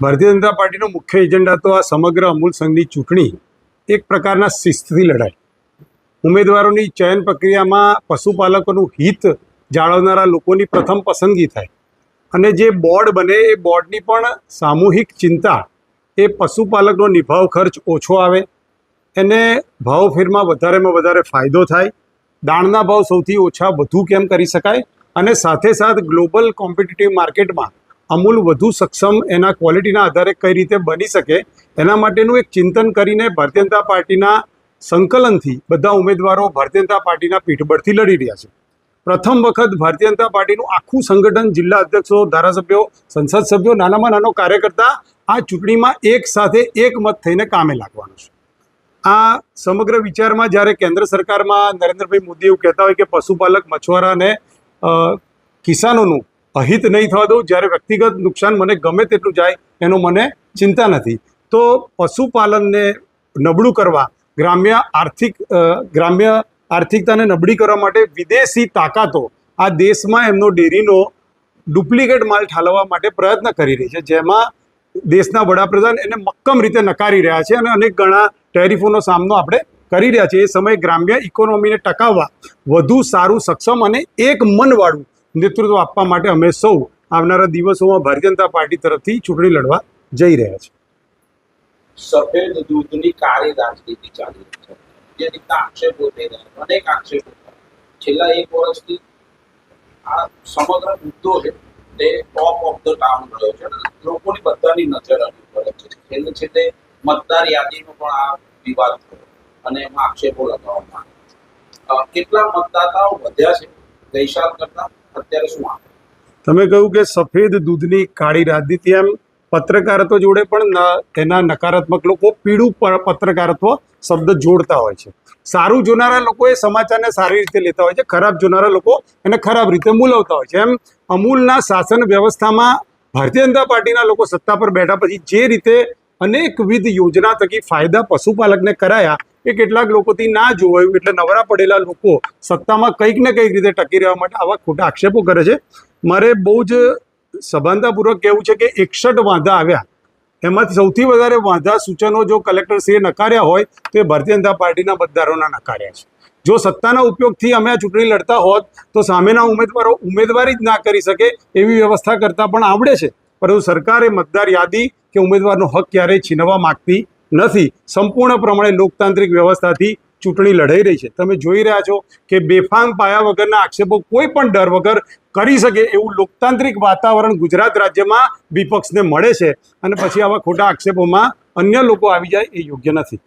ભારતીય જનતા પાર્ટીનો મુખ્ય એજન્ડા તો આ સમગ્ર અમૂલ સંઘની ચૂંટણી, એક પ્રકારના શિસ્તથી લડાય ઉમેદવારોની ચયન પ્રક્રિયામાં પશુપાલકોનું હિત જાળવનારા લોકોની પ્રથમ પસંદગી થાય. અને જે બોર્ડ બને, એ બોર્ડની પણ સામૂહિક ચિંતા, એ પશુપાલકનો નિભાવ ખર્ચ ઓછો આવે. એને ભાવફેરમાં વધારેમાં વધારે ફાયદો થાય. દાણના ભાવ સૌથી ઓછા વધુ કેમ કરી શકાય? અને સાથે સાથ ગ્લોબલ કોમ્પિટિટિવ માર્કેટમાં અમૂલ વધુ સક્ષમ એના ક્વોલિટીના આધારે કઈ રીતે બની શકે એના માટેનું એક ચિંતન કરીને ભારતીય જનતા પાર્ટીના સંકલનથી બધા ઉમેદવારો ભારતીય જનતા પાર્ટીના પીઠબળથી લડી રહ્યા છે. પ્રથમ વખત ભારતીય જનતા પાર્ટીનું આખું સંગઠન જિલ્લા અધ્યક્ષો ધારાસભ્યો સંસદ સભ્યો નાનામાં નાનો કાર્યકર્તા આ ચૂંટણીમાં એક સાથે એક મત થઈને કામે લાગવાનું છે. આ સમગ્ર વિચારમાં જ્યારે કેન્દ્ર સરકારમાં નરેન્દ્રભાઈ મોદી એવું કહેતા હોય કે પશુપાલક મછુઆરાને અ, કિસાનોનું અહિત નહીં થવા દઉં, જ્યારે વ્યક્તિગત નુકસાન મને ગમે તેટલું જાય, એનો મને ચિંતા નથી. તો પશુપાલનને નબળું કરવા, ગ્રામ્ય આર્થિક ગ્રામ્ય આર્થિકતાને નબળી કરવા માટે વિદેશી તાકાતો આ દેશમાં એમનો ડેરીનો ડુપ્લિકેટ માલ ઠાલવવા માટે પ્રયત્ન કરી રહી છે. જેમાં દેશના વડાપ્રધાન એને મક્કમ રીતે નકારી રહ્યા છે અને અનેક ઘણા ટેરિફોનો સામનો આપણે કરી રહ્યા છીએ. એ સમયે ગ્રામ્ય ઇકોનોમીને ટકાવવા વધુ સારું, સક્ષમ અને એક મનવાળું નેતૃત્વ આપવા માટે અમે સૌ આવનારા દિવસોમાં ભારતીય જનતા પાર્ટી તરફથી ચૂંટણી લડવા જઈ રહ્યા છે સફેદ દૂધની કાળી રાજનીતિ ચાલી રહી છે. જે આક્ષેપો અનેક આક્ષેપો છેલ્લા એક વર્ષથી આ સમગ્ર મુદ્દો છે તે ટોપ ઓફ ધ ટાઉન રહ્યો છે લોકોની બધાની નજર આની ઉપર છે. છેલ્લે છેલ્લે મતદાર યાદીનો પણ આ વિવાદ થયો અને એમાં આક્ષેપો લગાવવામાં આવ્યા કેટલા મતદાતાઓ વધ્યા છે? ગઈસાલ કરતા અત્યારે શું તમે કહ્યું કે સફેદ દૂધની કાળી રાજનીતિ એમ પત્રકારત્વ જોડે પણ તેના નકારાત્મક લોકો પીળું પત્રકારત્વ શબ્દ જોડતા હોય છે. સારું જોનારા લોકો એ સમાચારને સારી રીતે લેતા હોય છે, ખરાબ જોનારા લોકો એને ખરાબ રીતે મૂલવતા હોય છે. એમ અમૂલના શાસન વ્યવસ્થામાં ભારતીય જનતા પાર્ટીના લોકો સત્તા પર બેઠા પછી જે રીતે અનેકવિધ યોજના થકી ફાયદા પશુપાલકને કરાયા. એ કેટલાક લોકોથી ના જોવાયું એટલે નવરા પડેલા લોકો સત્તામાં કંઈક ને કંઈક રીતે ટકી રહેવા માટે આવા ખોટા આક્ષેપો કરે છે. મારે બહુ જ સભાનતાપૂર્વક કહેવું છે કે એકસઠ વાંધા આવ્યા. એમાંથી સૌથી વધારે વાંધા સૂચનો જો કલેક્ટરશ્રીએ નકાર્યા હોય, તો એ ભારતીય જનતા પાર્ટીના મતદારોના નકાર્યા છે. જો સત્તાના ઉપયોગથી અમે આ ચૂંટણી લડતા હોત, તો સામેના ઉમેદવારો ઉમેદવારી જ ના કરી શકે એવી વ્યવસ્થા કરતાં પણ આવડે છે. પરંતુ સરકારે મતદાર યાદી કે ઉમેદવારનો હક ક્યારેય છીનવા માગતી નથી. સંપૂર્ણ પ્રમાણે લોકતાંત્રિક વ્યવસ્થાથી ચૂંટણી લડાઈ રહી છે. તમે જોઈ રહ્યા છો કે બેફામ પાયા વગરના આક્ષેપો કોઈ પણ ડર વગર કરી શકે એવું લોકતાંત્રિક વાતાવરણ ગુજરાત રાજ્યમાં વિપક્ષને મળે છે. અને પછી આવા ખોટા આક્ષેપોમાં અન્ય લોકો આવી જાય એ યોગ્ય નથી.